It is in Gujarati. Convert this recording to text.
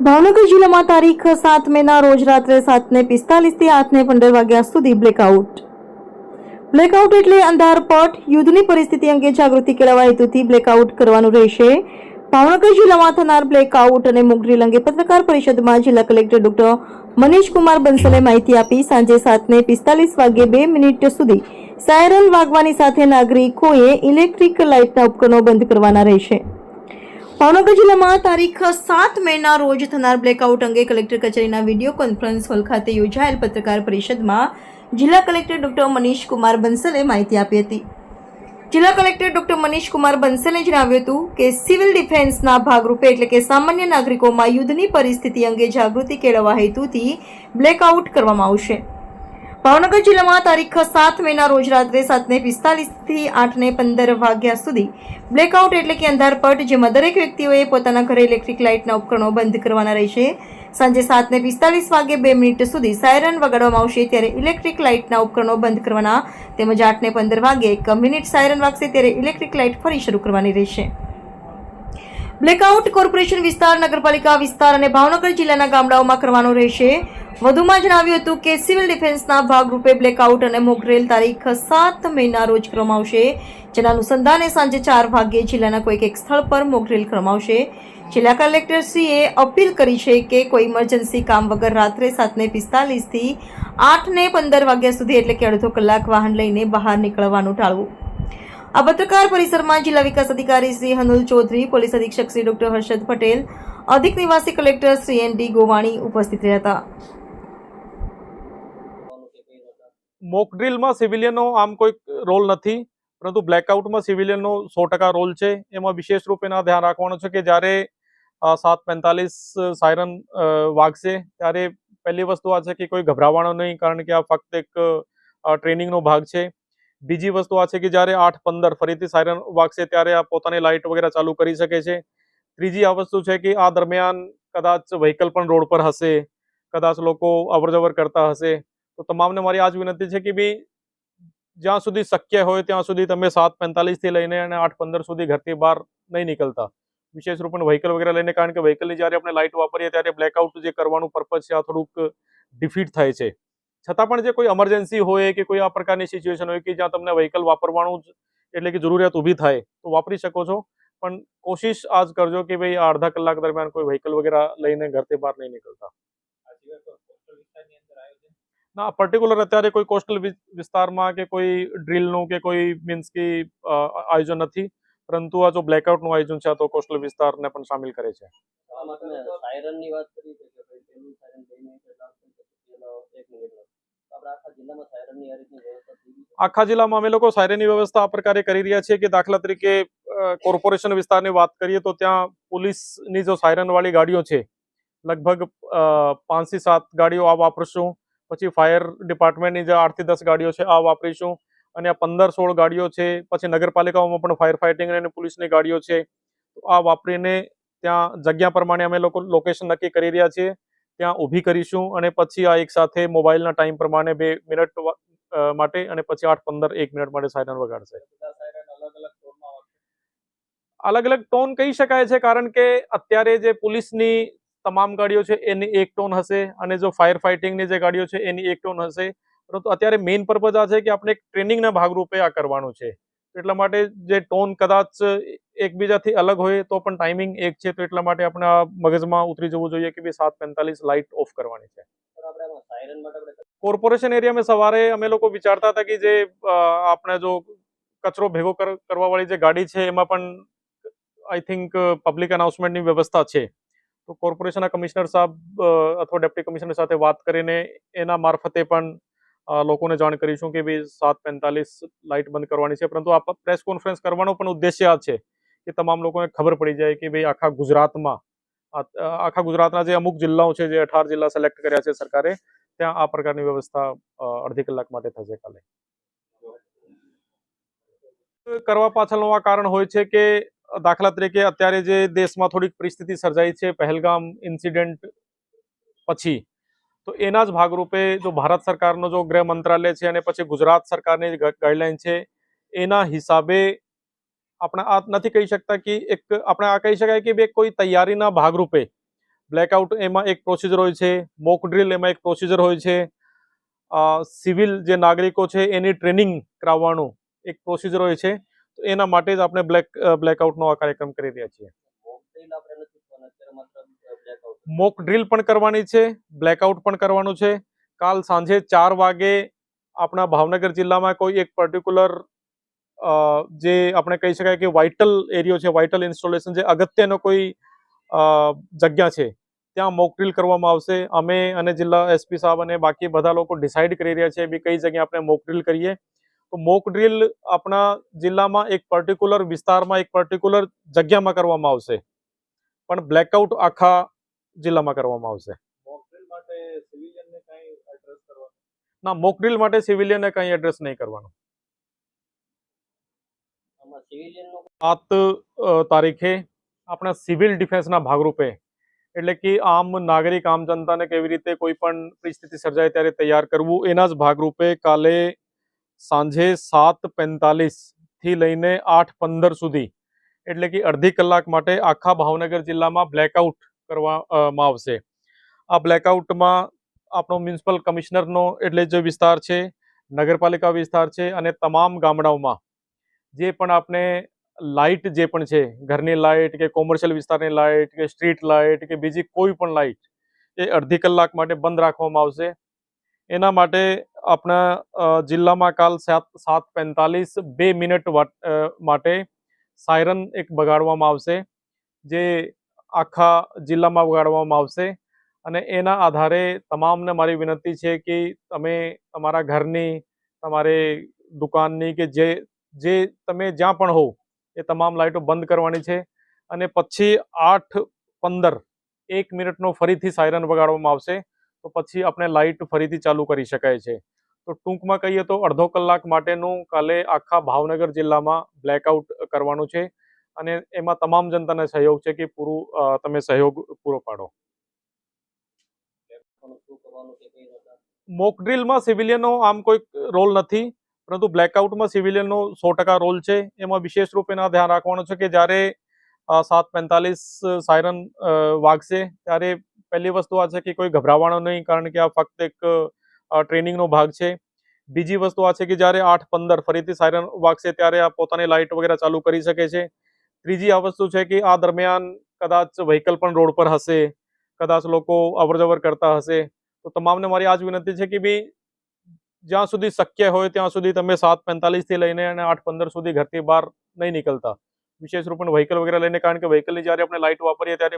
ભાવનગર જિલ્લામાં તારીખ સાત મેના રોજ રાત્રે સાતને પિસ્તાલીસથી આઠને પંદર વાગ્યા સુધી બ્લેકઆઉટ. બ્લેકઆઉટ એટલે અંધારપટ, યુદ્ધની પરિસ્થિતિ અંગે જાગૃતિ કેળવવા હેતુથી બ્લેકઆઉટ કરવાનું રહેશે. ભાવનગર જિલ્લામાં થનાર બ્લેકઆઉટ અને મોકડ્રીલ અંગે પત્રકાર પરિષદમાં જિલ્લા કલેક્ટર ડોક્ટર મનીષ કુમાર બંસલે માહિતી આપી સાંજે સાતને પિસ્તાલીસ વાગ્યે બે મિનિટ સુધી સાયરન વાગવાની સાથે નાગરિકોએ ઇલેક્ટ્રિક લાઇટના ઉપકરણો બંધ કરવાના રહેશે. ભાવનગર જિલ્લામાં તારીખ સાત મેના રોજ થનાર બ્લેકઆઉટ અંગે કલેક્ટર કચેરીના વીડિયો કોન્ફરન્સ હોલ ખાતે યોજાયેલ પત્રકાર પરિષદમાં જિલ્લા કલેક્ટર ડોક્ટર મનીષ કુમાર બંસલે માહિતી આપી હતી. જિલ્લા કલેક્ટર ડોક્ટર મનીષ કુમાર બંસલે જણાવ્યું હતું કે સિવિલ ડિફેન્સના ભાગરૂપે એટલે કે સામાન્ય નાગરિકોમાં યુદ્ધની પરિસ્થિતિ અંગે જાગૃતિ કેળવવા હેતુથી બ્લેકઆઉટ કરવામાં આવશે. ભાવનગર જિલ્લામાં તારીખ સાત મેના રોજ રાત્રે સાતને પિસ્તાલીસથી આઠને પંદર વાગ્યા સુધી બ્લેકઆઉટ એટલે કે અંધારપટ, જેમાં દરેક વ્યક્તિઓએ પોતાના ઘરે ઇલેક્ટ્રિક લાઇટના ઉપકરણો બંધ કરવાના રહેશે. સાંજે સાતને પિસ્તાલીસ વાગે બે મિનિટ સુધી સાયરન વગાડવામાં આવશે ત્યારે ઇલેક્ટ્રિક લાઇટના ઉપકરણો બંધ કરવાના તેમજ આઠને પંદર વાગે એક મિનિટ સાયરન વાગશે ત્યારે ઇલેક્ટ્રિક લાઇટ ફરી શરૂ કરવાની રહેશે. બ્લેકઆઉટ કોર્પોરેશન વિસ્તાર, નગરપાલિકા વિસ્તાર અને ભાવનગર જિલ્લાના ગામડાઓમાં કરવાનો રહેશે. વધુમાં જણાવ્યું હતું કે સિવિલ ડિફેન્સના ભાગરૂપે બ્લેકઆઉટ અને મોકરેલ તારીખ સાત મેના રોજ ક્રમાવશે, જેના અનુસંધાને સાંજે ચાર વાગ્યે જિલ્લાના કોઈક એક સ્થળ પર મોકરેલ ક્રમાવશે. જિલ્લા કલેક્ટરશ્રીએ અપીલ કરી છે કે કોઈ ઇમરજન્સી કામ વગર રાત્રે સાતને પિસ્તાલીસથી આઠને પંદર વાગ્યા સુધી એટલે કે અડધો કલાક વાહન લઈને બહાર નીકળવાનું ટાળવું. આ પત્રકાર પરિસરમાં જિલ્લા વિકાસ અધિકારી શ્રી હનુલ ચૌધરી, પોલીસ અધિક્ષક શ્રી ડોક્ટર હર્ષદ પટેલ, અધિક નિવાસી collector Shri N D Govani ઉપસ્થિત રહ્યા હતા. મોક ડ્રીલમાં સિવિલિયનનો આમ કોઈ રોલ નથી, પરંતુ બ્લેકઆઉટમાં સિવિલિયનનો સો ટકા રોલ છે. એમાં વિશેષ રૂપેના ધ્યાન રાખવાનું છે કે જ્યારે સાત પેંતાલીસ સાયરન વાગશે, ત્યારે પહેલી વસ્તુ આ છે કે કોઈ ગભરાવાનો નહીં, કારણ કે આ ફક્ત એક ટ્રેનિંગનો ભાગ છે. બીજી વસ્તુ આ છે કે જ્યારે આઠ પંદર ફરીથી સાયરન વાગશે, ત્યારે આ પોતાની લાઇટ વગેરે ચાલુ કરી શકે છે. ત્રીજી આ વસ્તુ છે કે આ દરમિયાન કદાચ વ્હીકલ પણ રોડ પર હશે, કદાચ લોકો અવરજવર કરતા હશે. તો તમામને મારી આ વિનંતી છે કે ભાઈ જ્યાં સુધી શક્ય હોય ત્યાં સુધી તમે સાતથી લઈને અને આઠ પંદર સુધી ઘરથી બહાર નહીં નીકળતા. વિશેષ રૂપે વ્હીકલ વગેરે લઈને, કારણ કે વ્હીકલની જ્યારે આપણે લાઇટ વાપરીએ ત્યારે બ્લેકઆઉટ જે કરવાનું પર્પઝ છે આ થોડુંક ડિફીટ થાય છે. છતાં પણ જે કોઈ એમરજન્સી હોય કે કોઈ આ પ્રકારની સિચ્યુએશન હોય કે જ્યાં તમને વ્હીકલ વાપરવાનું જ એટલે કે જરૂરિયાત ઊભી થાય, તો વાપરી શકો છો. પણ કોશિશ આજ કરજો કે ભાઈ આ અડધા કલાક દરમિયાન કોઈ વ્હીકલ વગેરે લઈને ઘરથી બહાર નહીં નીકળતા. ના પર્ટિક્યુલર અત્યારે કોઈ કોસ્ટલ વિસ્તારમાં કે કોઈ ડ્રીલનું કે કોઈ મીન્સ કે આયોજન નથી. પરંતુ આ જો બ્લેકઆઉટનું આયોજન છે આ તો કોસ્ટલ વિસ્તારને પણ સામેલ કરે આખા જિલ્લામાં છે? આખા જિલ્લામાં અમે લોકો સાયરનની વ્યવસ્થા આ પ્રકારે કરી રહ્યા છીએ કે દાખલા તરીકે કોર્પોરેશન વિસ્તારની વાત કરીએ તો ત્યાં પોલીસની જો સાયરન વાળી ગાડીઓ છે લગભગ પાંચથી સાત ગાડીઓ આ વાપરશું. પછી ફાયર ડિપાર્ટમેન્ટની જે આઠથી દસ ગાડીઓ છે, આ વાપરીશું. અને આ પંદર સોળ ગાડીઓ છે, પછી નગરપાલિકાઓમાં પણ ફાયર ફાઇટિંગ અને પોલીસની ગાડીઓ છે. આ વાપરીને ત્યાં જગ્યા પ્રમાણે અમે લોકો લોકેશન નક્કી કરી રહ્યા છીએ. ત્યાં ઊભી કરીશું અને પછી આ એક સાથે મોબાઈલના ટાઈમ પ્રમાણે બે મિનિટ માટે અને પછી આઠ પંદર એક મિનિટ માટે સાયરન વગાડશે. અલગ અલગ ટોન કહી શકાય છે, કારણ કે અત્યારે જે પોલીસની તમામ ગાડીઓ છે, એની એક ટોન હશે અને જો ફાયર ફાઇટિંગની જે ગાડીઓ છે, એની એક ટોન હશે. પરંતુ અત્યારે મેઇન પર્પઝ આ છે કે આપણે એક ટ્રેનિંગના ભાગરૂપે આ કરવાનું છે. એટલા માટે જે ટોન કદાચ એકબીજાથી અલગ હોય તો પણ ટાઈમિંગ એક છે, તો એટલા માટે આપણે આ મગજમાં ઉતરી જવું જોઈએ કે ભાઈ સાત પેંતાલીસ લાઇટ ઓફ કરવાની છે. કોર્પોરેશન એરિયામાં સવારે અમે લોકો વિચારતા હતા કે જે આપણે જો કચરો ભેગો કર- કરવા જે ગાડી છે, એમાં પણ આઈ થિંક પબ્લિક અનાઉન્સમેન્ટની વ્યવસ્થા છે. કોર્પોરેશનના કમિશનર સાહેબ અથવા ડેપ્ટી કમિશનર સાથે વાત કરીને એના મારફતે પણ લોકોને જાણ કરીશું કે ભાઈ સાત પેંતાલીસ લાઇટ બંધ કરવાની છે. પરંતુ આ પ્રેસ કોન્ફરન્સ કરવાનો પણ ઉદ્દેશ્ય આ છે કે તમામ લોકોને ખબર પડી જાય કે ભાઈ આખા ગુજરાતમાં આખા ગુજરાતના જે અમુક જિલ્લાઓ છે જે અઢાર જિલ્લા સિલેક્ટ કર્યા છે સરકારે, ત્યાં આ પ્રકારની વ્યવસ્થા અડધી કલાક માટે થશે કાલે. કરવા પાછળનું આ કારણ હોય છે કે દાખલા તરીકે અત્યારે જે દેશમાં થોડીક પરિસ્થિતિ સર્જાઈ છે, પહેલગામ ઇન્સિડન્ટ પછી, તો એના જ ભાગરૂપે જો ભારત સરકારનો જો ગૃહ મંત્રાલય છે અને પછી ગુજરાત સરકારની ગાઈડલાઈન છે, એના હિસાબે આપણે આ નથી કહી શકતા કે એક, આપણે આ કહી શકાય કે બે કોઈ તૈયારીના ભાગરૂપે બ્લેકઆઉટ એમાં એક પ્રોસિજર હોય છે મોક ડ્રીલ એમાં એક પ્રોસિજર હોય છે સિવિલ જે નાગરિકો છે એની ટ્રેનિંગ કરાવવાનું એક પ્રોસિજર હોય છે એના માટે જ આપણે બ્લેક બ્લેકઆઉટનો આ કાર્યક્રમ કરી રહ્યા છીએ. મોક ડ્રીલ પણ કરવાની છે બ્લેકઆઉટ પણ કરવાનું છે. કાલ સાંજે ચાર વાગે આપણા ભાવનગર જિલ્લામાં કોઈ એક પર્ટિક્યુલર જે આપણે કહી શકાય કે વાઇટલ એરિયો છે વાઇટલ ઇન્સ્ટોલેશન છે અગત્યનો કોઈ જગ્યા છે ત્યાં મોક ડ્રીલ કરવામાં આવશે. અમે અને જિલ્લા એસપી સાહેબ અને બાકી બધા લોકો ડિસાઇડ કરી રહ્યા છે બી કઈ જગ્યાએ આપણે મોક ડ્રીલ કરીએ. તો મોક ડ્રીલ આપણા જિલ્લામાં એક પર્ટિક્યુલર વિસ્તારમાં એક પર્ટિક્યુલર જગ્યામાં કરવામાં આવશે. પણ બ્લેકઆઉટ આખા જિલ્લામાં કરવામાં આવશે. ના મોક ડ્રીલ માટે સિવિલિયનને કંઈ એડ્રેસ નહીં કરવાનું. સાત તારીખે આપણા સિવિલ ડિફેન્સના ભાગરૂપે એટલે કે આમ નાગરિક આમ જનતાને કેવી રીતે કોઈ પણ પરિસ્થિતિ સર્જાય ત્યારે તૈયાર કરવું એના જ ભાગરૂપે કાલે સાંજે સાતથી લઈને આઠ પંદર સુધી. એટલે કે અડધી કલાક માટે આખા ભાવનગર જિલ્લામાં બ્લેકઆઉટ કરવામાં આવશે. આ બ્લેકઆઉટમાં આપણો મ્યુનિસિપલ કમિશનરનો એટલે જે વિસ્તાર છે, નગરપાલિકા વિસ્તાર છે અને તમામ ગામડાઓમાં જે પણ આપણે લાઇટ જે પણ છે, ઘરની લાઇટ કે કોમર્શિયલ વિસ્તારની લાઇટ કે સ્ટ્રીટ લાઇટ કે બીજી કોઈ પણ લાઇટ એ અડધી કલાક માટે બંધ રાખવામાં આવશે. એના માટે આપણા જિલ્લામાં કાલ સાત સાત પેંતાલીસ બે મિનિટ માટે સાયરન એક બગાડવામાં આવશે, જે આખા જિલ્લામાં વગાડવામાં આવશે. અને એના આધારે તમામને મારી વિનંતી છે કે તમે તમારા ઘરની, તમારે દુકાનની કે જે જે તમે જ્યાં પણ હો એ તમામ લાઇટો બંધ કરવાની છે. અને પછી આઠ પંદર, એક મિનિટનો ફરીથી સાયરન વગાડવામાં આવશે. તો પછી આપણે લાઇટ ફરીથી ચાલુ કરી શકાય છે. તો ટૂંકમાં કહીએ તો અડધો કલાક માટેનું કાલે આખા ભાવનગર જિલ્લામાં બ્લેકઆઉટ કરવાનું છે અને એમાં તમામ જનતાને સહયોગ છે કે પૂરું તમે સહયોગ પૂરો પાડો. શું કરવાનું કે કઈ રીતે મોક ડ્રીલમાં સિવિલિયનનો આમ કોઈ રોલ નથી, પરંતુ બ્લેકઆઉટમાં સિવિલિયનનો સો રોલ છે. એમાં વિશેષ રૂપેના ધ્યાન રાખવાનું છે કે જ્યારે સાત પેંતાલીસ સાયરન વાગશે, ત્યારે પહેલી વસ્તુ આ છે કે કોઈ ગભરાવાનો નહીં, કારણ કે આ ફક્ત એક ટ્રેનિંગનો ભાગ છે. બીજી વસ્તુ આ છે કે જ્યારે આઠ પંદર ફરીથી સાયરન વાગશે ત્યારે આ પોતાની લાઇટ વગેરે ચાલુ કરી શકે છે. ત્રીજી આ વસ્તુ છે કે આ દરમિયાન કદાચ વ્હીકલ પણ રોડ પર હશે, કદાચ લોકો અવરજવર કરતા હશે. તો તમામને મારી આ જ વિનંતી છે કે ભાઈ જ્યાં સુધી શક્ય હોય ત્યાં સુધી તમે સાત પેંતાલીસથી લઈને અને આઠ પંદર સુધી ઘરથી બહાર નહીં નીકળતા. વિશેષ રૂપે વ્હીકલ વગેરે લઈને, કારણ કે વ્હીકલની જ્યારે આપણે લાઇટ વાપરીએ ત્યારે